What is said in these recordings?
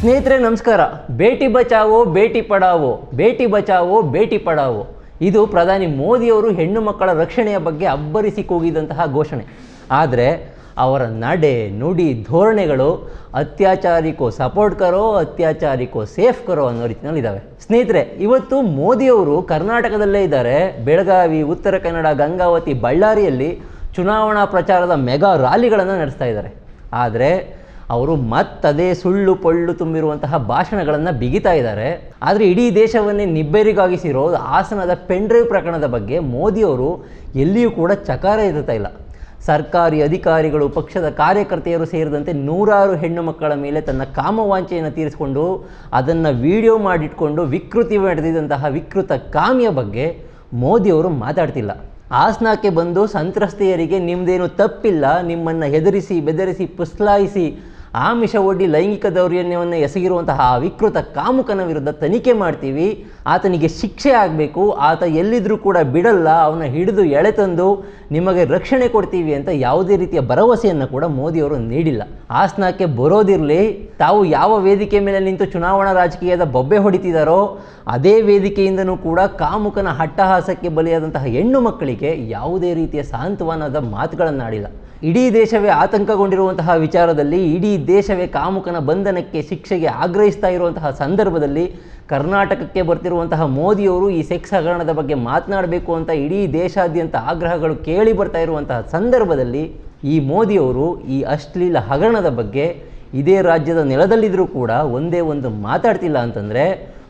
ಸ್ನೇಹಿತರೆ, ನಮಸ್ಕಾರ. ಬೇಟಿ ಬಚಾವೋ, ಬೇಟಿ ಪಡಾವೋ, ಬೇಟಿ ಬಚಾವೋ, ಬೇಟಿ ಪಡಾವೋ. ಇದು ಪ್ರಧಾನಿ ಮೋದಿಯವರು ಹೆಣ್ಣು ಮಕ್ಕಳ ರಕ್ಷಣೆಯ ಬಗ್ಗೆ ಅಬ್ಬರಿಸಿ ಕೂಗಿದಂತಹ ಘೋಷಣೆ. ಆದರೆ, ಅವರ ನಡೆ, ನುಡಿ, ಧೋರಣೆಗಳು ಅತ್ಯಾಚಾರಿಕೋ ಸಪೋರ್ಟ್ ಕರೋ, ಅತ್ಯಾಚಾರಿಕೋ ಸೇಫ್ ಕರೋ ಅನ್ನೋ ರೀತಿಯಲ್ಲಿ ಇದ್ದಾವೆ ಸ್ನೇಹಿತರೆ, ಇವತ್ತು ಮೋದಿಯವರು ಕರ್ನಾಟಕದಲ್ಲೇ ಇದ್ದಾರೆ. ಬೆಳಗಾವಿ, ಉತ್ತರ ಕನ್ನಡ, ಗಂಗಾವತಿ, ಬಳ್ಳಾರಿಯಲ್ಲಿ ಚುನಾವಣಾ ಪ್ರಚಾರದ ಮೆಗಾ ರ್ಯಾಲಿಗಳನ್ನು ನಡೆಸ್ತಾ ಇದ್ದಾರೆ. ಆದರೆ ಅವರು ಮತ್ತದೇ ಸುಳ್ಳು ಪೊಳ್ಳು ತುಂಬಿರುವಂತಹ ಭಾಷಣಗಳನ್ನು ಬಿಗಿತಾ ಇದ್ದಾರೆ. ಆದರೆ ಇಡೀ ದೇಶವನ್ನೇ ನಿಬ್ಬೆರಿಗಾಗಿಸಿರೋ ಹಾಸನದ ಪೆಂಡ್ರೈವ್ ಪ್ರಕರಣದ ಬಗ್ಗೆ ಮೋದಿಯವರು ಎಲ್ಲಿಯೂ ಕೂಡ ಚಕಾರ ಇರುತ್ತಾ ಇಲ್ಲ. ಸರ್ಕಾರಿ ಅಧಿಕಾರಿಗಳು, ಪಕ್ಷದ ಕಾರ್ಯಕರ್ತೆಯರು ಸೇರಿದಂತೆ ನೂರಾರು ಹೆಣ್ಣು ಮಕ್ಕಳ ಮೇಲೆ ತನ್ನ ಕಾಮವಾಂಚೆಯನ್ನು ತೀರಿಸಿಕೊಂಡು ಅದನ್ನು ವಿಡಿಯೋ ಮಾಡಿಟ್ಕೊಂಡು ವಿಕೃತಿ ನಡೆದಿದ್ದಂತಹ ವಿಕೃತ ಕಾಮಿಯ ಬಗ್ಗೆ ಮೋದಿಯವರು ಮಾತಾಡ್ತಿಲ್ಲ. ಹಾಸನಕ್ಕೆ ಬಂದು ಸಂತ್ರಸ್ತೆಯರಿಗೆ ನಿಮ್ಮದೇನು ತಪ್ಪಿಲ್ಲ, ನಿಮ್ಮನ್ನು ಹೆದರಿಸಿ, ಬೆದರಿಸಿ, ಪುಸ್ಲಾಯಿಸಿ ಆಮಿಷ ಒಡ್ಡಿ ಲೈಂಗಿಕ ದೌರ್ಜನ್ಯವನ್ನು ಎಸಗಿರುವಂತಹ ವಿಕೃತ ಕಾಮುಕನ ವಿರುದ್ಧ ತನಿಖೆ ಮಾಡ್ತೀವಿ. ಆತನಿಗೆ ಶಿಕ್ಷೆ ಆಗಬೇಕು. ಆತ ಎಲ್ಲಿದ್ದರೂ ಕೂಡ ಬಿಡಲ್ಲ. ಅವನ ಹಿಡಿದು ಎಳೆತಂದು ನಿಮಗೆ ರಕ್ಷಣೆ ಕೊಡ್ತೀವಿ ಅಂತ ಯಾವುದೇ ರೀತಿಯ ಭರವಸೆಯನ್ನು ಕೂಡ ಮೋದಿಯವರು ನೀಡಿಲ್ಲ. ಹಾಸನಕ್ಕೆ ಬರೋದಿರಲಿ. ತಾವು ಯಾವ ವೇದಿಕೆ ಮೇಲೆ ನಿಂತು ಚುನಾವಣಾ ರಾಜಕೀಯದ ಬೊಬ್ಬೆ ಹೊಡಿತಿದ್ದಾರೋ ಅದೇ ವೇದಿಕೆಯಿಂದನೂ ಕೂಡ ಕಾಮುಕನ ಹಟ್ಟಹಾಸಕ್ಕೆ ಬಲಿಯಾದಂತಹ ಹೆಣ್ಣು ಮಕ್ಕಳಿಗೆ ಯಾವುದೇ ರೀತಿಯ ಸಾಂತ್ವನದ ಮಾತುಗಳನ್ನಾಡಿಲ್ಲ. ಇಡೀ ದೇಶವೇ ಆತಂಕಗೊಂಡಿರುವಂತಹ ವಿಚಾರದಲ್ಲಿ ಇಡೀ ದೇಶವೇ ಕಾಮುಕನ ಬಂಧನಕ್ಕೆ ಶಿಕ್ಷೆಗೆ ಆಗ್ರಹಿಸ್ತಾ ಇರುವಂತಹ ಸಂದರ್ಭದಲ್ಲಿ ಕರ್ನಾಟಕಕ್ಕೆ ಬರ್ತಿರುವಂತಹ ಮೋದಿಯವರು ಈ ಸೆಕ್ಸ್ ಹಗರಣದ ಬಗ್ಗೆ ಮಾತನಾಡಬೇಕು ಅಂತ ಇಡೀ ದೇಶಾದ್ಯಂತ ಆಗ್ರಹಗಳು ಕೇಳಿ ಬರ್ತಾ ಇರುವಂತಹ ಸಂದರ್ಭದಲ್ಲಿ ಈ ಮೋದಿಯವರು ಈ ಅಶ್ಲೀಲ ಹಗರಣದ ಬಗ್ಗೆ ಇದೇ ರಾಜ್ಯದ ನೆಲದಲ್ಲಿದ್ದರೂ ಕೂಡ ಒಂದೇ ಒಂದು ಮಾತಾಡ್ತಿಲ್ಲ ಅಂತಂದರೆ,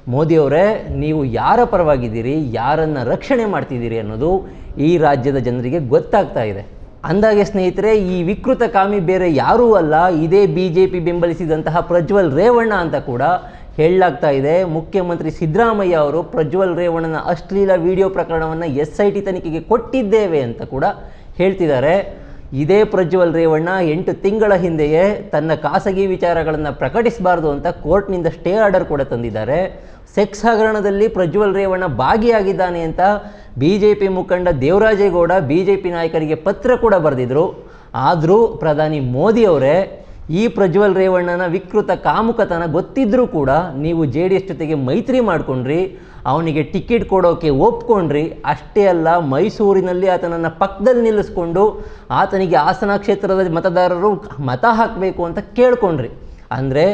ಮೋದಿಯವರೇ, ನೀವು ಯಾರ ಪರವಾಗಿದ್ದೀರಿ? ಯಾರನ್ನು ರಕ್ಷಣೆ ಮಾಡ್ತಿದ್ದೀರಿ ಅನ್ನೋದು ಈ ರಾಜ್ಯದ ಜನರಿಗೆ ಗೊತ್ತಾಗ್ತಾ ಇದೆ. ಅಂದಾಗೆ ಸ್ನೇಹಿತರೆ, ಈ ವಿಕೃತ ಕಾಮಿ ಬೇರೆ ಯಾರೂ ಅಲ್ಲ. ಇದೇ ಬಿ ಜೆ ಪಿ ಬೆಂಬಲಿಸಿದಂತಹ ಪ್ರಜ್ವಲ್ ರೇವಣ್ಣ ಅಂತ ಕೂಡ ಹೇಳಲಾಗ್ತಾ ಇದೆ. ಮುಖ್ಯಮಂತ್ರಿ ಸಿದ್ದರಾಮಯ್ಯ ಅವರು ಪ್ರಜ್ವಲ್ ರೇವಣ್ಣನ ಅಶ್ಲೀಲ ವಿಡಿಯೋ ಪ್ರಕರಣವನ್ನು ಎಸ್ ಐ ಟಿ ತನಿಖೆಗೆ ಕೊಟ್ಟಿದ್ದೇವೆ ಅಂತ ಕೂಡ ಹೇಳ್ತಿದ್ದಾರೆ. ಇದೇ ಪ್ರಜ್ವಲ್ ರೇವಣ್ಣ ಎಂಟು ತಿಂಗಳ ಹಿಂದೆಯೇ ತನ್ನ ಖಾಸಗಿ ವಿಚಾರಗಳನ್ನು ಪ್ರಕಟಿಸಬಾರ್ದು ಅಂತ ಕೋರ್ಟ್ನಿಂದ ಸ್ಟೇ ಆರ್ಡರ್ ಕೂಡ ತಂದಿದ್ದಾರೆ. ಸೆಕ್ಸ್ ಹಗರಣದಲ್ಲಿ ಪ್ರಜ್ವಲ್ ರೇವಣ್ಣ ಭಾಗಿಯಾಗಿದ್ದಾನೆ ಅಂತ ಬಿ ಜೆ ಪಿ ಮುಖಂಡ ದೇವರಾಜೇಗೌಡ ಬಿ ಜೆ ಪಿ ನಾಯಕರಿಗೆ ಪತ್ರ ಕೂಡ ಬರೆದಿದ್ರು. ಆದರೂ ಪ್ರಧಾನಿ ಮೋದಿಯವರೇ ಈ ಪ್ರಜ್ವಲ್ ರೇವಣ್ಣನ ವಿಕೃತ ಕಾಮುಕತನ ಗೊತ್ತಿದ್ರೂ ಕೂಡ ನೀವು ಜೆ ಡಿ ಎಸ್ ಜೊತೆಗೆ ಮೈತ್ರಿ ಮಾಡ್ಕೊಂಡ್ರಿ, ಅವನಿಗೆ ಟಿಕೆಟ್ ಕೊಡೋಕೆ ಒಪ್ಕೊಂಡ್ರಿ, ಅಷ್ಟೇ ಅಲ್ಲ ಮೈಸೂರಿನಲ್ಲಿ ಆತನನ್ನು ಪಕ್ಕದಲ್ಲಿ ನಿಲ್ಲಿಸ್ಕೊಂಡು ಆತನಿಗೆ ಹಾಸನ ಕ್ಷೇತ್ರದ ಮತದಾರರು ಮತ ಹಾಕಬೇಕು ಅಂತ ಕೇಳ್ಕೊಂಡ್ರಿ. ಅಂದರೆ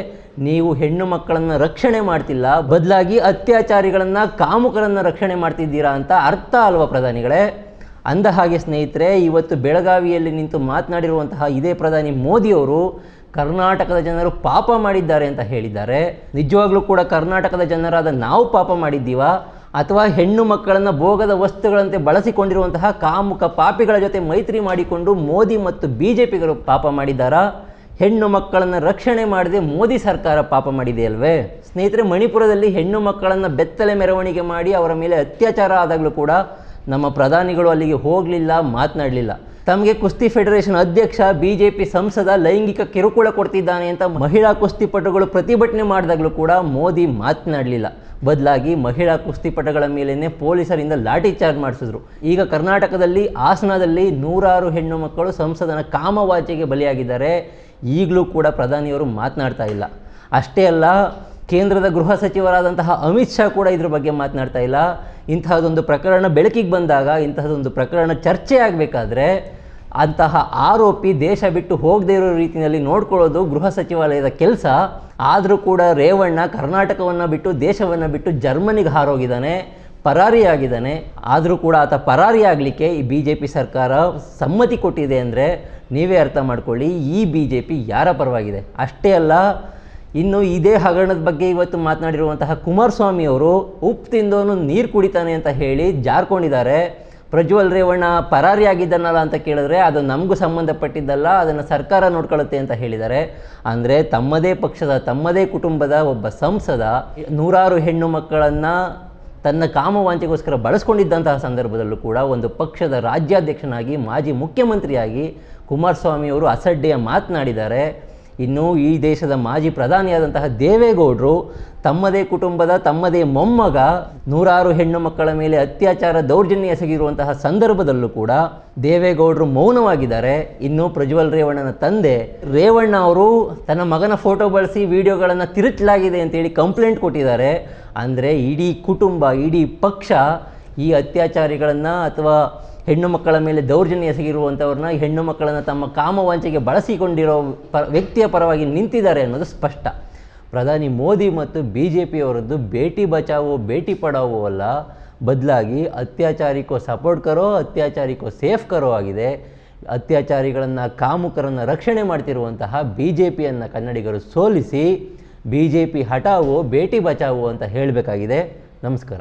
ನೀವು ಹೆಣ್ಣು ಮಕ್ಕಳನ್ನು ರಕ್ಷಣೆ ಮಾಡ್ತಿಲ್ಲ, ಬದಲಾಗಿ ಅತ್ಯಾಚಾರಿಗಳನ್ನು ಕಾಮುಕರನ್ನು ರಕ್ಷಣೆ ಮಾಡ್ತಿದ್ದೀರಾ ಅಂತ ಅರ್ಥ ಅಲ್ವ ಪ್ರಧಾನಿಗಳೇ? ಅಂದ ಹಾಗೆ ಸ್ನೇಹಿತರೆ, ಇವತ್ತು ಬೆಳಗಾವಿಯಲ್ಲಿ ನಿಂತು ಮಾತನಾಡಿರುವಂತಹ ಇದೇ ಪ್ರಧಾನಿ ಮೋದಿಯವರು ಕರ್ನಾಟಕದ ಜನರು ಪಾಪ ಮಾಡಿದ್ದಾರೆ ಅಂತ ಹೇಳಿದ್ದಾರೆ. ನಿಜವಾಗ್ಲೂ ಕೂಡ ಕರ್ನಾಟಕದ ಜನರಾದ ನಾವು ಪಾಪ ಮಾಡಿದ್ದೀವ? ಅಥವಾ ಹೆಣ್ಣು ಮಕ್ಕಳನ್ನು ಭೋಗದ ವಸ್ತುಗಳಂತೆ ಬಳಸಿಕೊಂಡಿರುವಂತಹ ಕಾಮುಕ ಪಾಪಿಗಳ ಜೊತೆ ಮೈತ್ರಿ ಮಾಡಿಕೊಂಡು ಮೋದಿ ಮತ್ತು ಬಿ ಜೆ ಪಿಗಳು ಪಾಪ ಮಾಡಿದ್ದಾರಾ? ಹೆಣ್ಣು ಮಕ್ಕಳನ್ನು ರಕ್ಷಣೆ ಮಾಡದೆ ಮೋದಿ ಸರ್ಕಾರ ಪಾಪ ಮಾಡಿದೆಯಲ್ವೇ? ಸ್ನೇಹಿತರೆ, ಮಣಿಪುರದಲ್ಲಿ ಹೆಣ್ಣು ಮಕ್ಕಳನ್ನು ಬೆತ್ತಲೆ ಮೆರವಣಿಗೆ ಮಾಡಿ ಅವರ ಮೇಲೆ ಅತ್ಯಾಚಾರ ಆದಾಗಲೂ ಕೂಡ ನಮ್ಮ ಪ್ರಧಾನಿಗಳು ಅಲ್ಲಿಗೆ ಹೋಗಲಿಲ್ಲ, ಮಾತನಾಡಲಿಲ್ಲ. ತಮಗೆ ಕುಸ್ತಿ ಫೆಡರೇಷನ್ ಅಧ್ಯಕ್ಷ ಬಿ ಜೆ ಪಿ ಸಂಸದ ಲೈಂಗಿಕ ಕಿರುಕುಳ ಕೊಡ್ತಿದ್ದಾನೆ ಅಂತ ಮಹಿಳಾ ಕುಸ್ತಿಪಟುಗಳು ಪ್ರತಿಭಟನೆ ಮಾಡಿದಾಗಲೂ ಕೂಡ ಮೋದಿ ಮಾತನಾಡಲಿಲ್ಲ. ಬದಲಾಗಿ ಮಹಿಳಾ ಕುಸ್ತಿಪಟಗಳ ಮೇಲೇ ಪೊಲೀಸರಿಂದ ಲಾಠಿ ಚಾರ್ಜ್ ಮಾಡಿಸಿದ್ರು. ಈಗ ಕರ್ನಾಟಕದಲ್ಲಿ, ಹಾಸನದಲ್ಲಿ ನೂರಾರು ಹೆಣ್ಣು ಮಕ್ಕಳು ಸಂಸದನ ಕಾಮವಾಚೆಗೆ ಬಲಿಯಾಗಿದ್ದಾರೆ. ಈಗಲೂ ಕೂಡ ಪ್ರಧಾನಿಯವರು ಮಾತನಾಡ್ತಾ ಇಲ್ಲ. ಅಷ್ಟೇ ಅಲ್ಲ ಕೇಂದ್ರದ ಗೃಹ ಸಚಿವರಾದಂತಹ ಅಮಿತ್ ಶಾ ಕೂಡ ಇದ್ರ ಬಗ್ಗೆ ಮಾತನಾಡ್ತಾ ಇಲ್ಲ. ಇಂತಹದೊಂದು ಪ್ರಕರಣ ಬೆಳಕಿಗೆ ಬಂದಾಗ, ಇಂತಹದೊಂದು ಪ್ರಕರಣ ಚರ್ಚೆ ಆಗಬೇಕಾದ್ರೆ ಅಂತಹ ಆರೋಪಿ ದೇಶ ಬಿಟ್ಟು ಹೋಗದೇ ಇರೋ ರೀತಿಯಲ್ಲಿ ನೋಡ್ಕೊಳ್ಳೋದು ಗೃಹ ಸಚಿವಾಲಯದ ಕೆಲಸ. ಆದರೂ ಕೂಡ ರೇವಣ್ಣ ಕರ್ನಾಟಕವನ್ನು ಬಿಟ್ಟು, ದೇಶವನ್ನು ಬಿಟ್ಟು ಜರ್ಮನಿಗೆ ಹಾರೋಗಿದ್ದಾನೆ, ಪರಾರಿಯಾಗಿದ್ದಾನೆ. ಆದರೂ ಕೂಡ ಆತ ಪರಾರಿಯಾಗಲಿಕ್ಕೆ ಈ ಬಿ ಜೆ ಪಿ ಸರ್ಕಾರ ಸಮ್ಮತಿ ಕೊಟ್ಟಿದೆ ಅಂದರೆ ನೀವೇ ಅರ್ಥ ಮಾಡ್ಕೊಳ್ಳಿ, ಈ ಬಿ ಜೆ ಪಿ ಯಾರ ಪರವಾಗಿದೆ? ಅಷ್ಟೇ ಅಲ್ಲ ಇನ್ನು ಇದೇ ಹಗರಣದ ಬಗ್ಗೆ ಇವತ್ತು ಮಾತನಾಡಿರುವಂತಹ ಕುಮಾರಸ್ವಾಮಿ ಅವರು, ಉಪ್ಪು ತಿಂದವನು ನೀರು ಕುಡಿತಾನೆ ಅಂತ ಹೇಳಿ ಜಾರ್ಕೊಂಡಿದ್ದಾರೆ. ಪ್ರಜ್ವಲ್ ರೇವಣ್ಣ ಪರಾರಿಯಾಗಿದ್ದಾನಲ್ಲ ಅಂತ ಕೇಳಿದ್ರೆ ಅದು ನಮಗೂ ಸಂಬಂಧಪಟ್ಟಿದ್ದಲ್ಲ, ಅದನ್ನು ಸರ್ಕಾರ ನೋಡ್ಕೊಳ್ಳುತ್ತೆ ಅಂತ ಹೇಳಿದ್ದಾರೆ. ಅಂದರೆ ತಮ್ಮದೇ ಪಕ್ಷದ, ತಮ್ಮದೇ ಕುಟುಂಬದ ಒಬ್ಬ ಸಂಸದ ನೂರಾರು ಹೆಣ್ಣು ಮಕ್ಕಳನ್ನು ತನ್ನ ಕಾಮವಾಂಚೆಗೋಸ್ಕರ ಬಳಸ್ಕೊಂಡಿದ್ದಂತಹ ಸಂದರ್ಭದಲ್ಲೂ ಕೂಡ ಒಂದು ಪಕ್ಷದ ರಾಜ್ಯಾಧ್ಯಕ್ಷನಾಗಿ, ಮಾಜಿ ಮುಖ್ಯಮಂತ್ರಿಯಾಗಿ ಕುಮಾರಸ್ವಾಮಿಯವರು ಅಸಡ್ಡೆಯ ಮಾತನಾಡಿದ್ದಾರೆ ಇನ್ನು ಈ ದೇಶದ ಮಾಜಿ ಪ್ರಧಾನಿಯಾದಂತಹ ದೇವೇಗೌಡರು ತಮ್ಮದೇ ಕುಟುಂಬದ, ತಮ್ಮದೇ ಮೊಮ್ಮಗ, ನೂರಾರು ಹೆಣ್ಣು ಮಕ್ಕಳ ಮೇಲೆ ಅತ್ಯಾಚಾರ ದೌರ್ಜನ್ಯ ಎಸಗಿರುವಂತಹ ಸಂದರ್ಭದಲ್ಲೂ ಕೂಡ ದೇವೇಗೌಡರು ಮೌನವಾಗಿದ್ದಾರೆ. ಇನ್ನು ಪ್ರಜ್ವಲ್ ರೇವಣ್ಣನ ತಂದೆ ರೇವಣ್ಣ ಅವರು ತನ್ನ ಮಗನ ಫೋಟೋ ಬಳಸಿ ವಿಡಿಯೋಗಳನ್ನು ತಿರುಚಲಾಗಿದೆ ಅಂತೇಳಿ ಕಂಪ್ಲೇಂಟ್ ಕೊಟ್ಟಿದ್ದಾರೆ. ಅಂದರೆ ಇಡೀ ಕುಟುಂಬ, ಇಡೀ ಪಕ್ಷ ಈ ಅತ್ಯಾಚಾರಿಗಳನ್ನು ಅಥವಾ ಹೆಣ್ಣು ಮಕ್ಕಳ ಮೇಲೆ ದೌರ್ಜನ್ಯ ಎಸಗಿರುವಂಥವ್ರನ್ನ ಹೆಣ್ಣು ಮಕ್ಕಳನ್ನು ತಮ್ಮ ಕಾಮವಾಂಚೆಗೆ ಬಳಸಿಕೊಂಡಿರೋ ಪ, ವ್ಯಕ್ತಿಯ ಪರವಾಗಿ ನಿಂತಿದ್ದಾರೆ ಅನ್ನೋದು ಸ್ಪಷ್ಟ. ಪ್ರಧಾನಿ ಮೋದಿ ಮತ್ತು ಬಿ ಜೆ ಪಿಯವರದ್ದು ಭೇಟಿ ಬಚಾವೋ ಭೇಟಿ ಪಡಾವೋ ಅಲ್ಲ, ಬದಲಾಗಿ ಅತ್ಯಾಚಾರಿಕೋ ಸಪೋರ್ಟ್ ಕರೋ, ಅತ್ಯಾಚಾರಿಕೋ ಸೇಫ್ ಕರೋ ಆಗಿದೆ. ಅತ್ಯಾಚಾರಿಗಳನ್ನು, ಕಾಮುಕರನ್ನು ರಕ್ಷಣೆ ಮಾಡ್ತಿರುವಂತಹ ಬಿ ಜೆ ಪಿಯನ್ನು ಕನ್ನಡಿಗರು ಸೋಲಿಸಿ ಬಿ ಜೆ ಪಿ ಹಠಾವೋ ಭೇಟಿ ಬಚಾವೋ ಅಂತ ಹೇಳಬೇಕಾಗಿದೆ. ನಮಸ್ಕಾರ.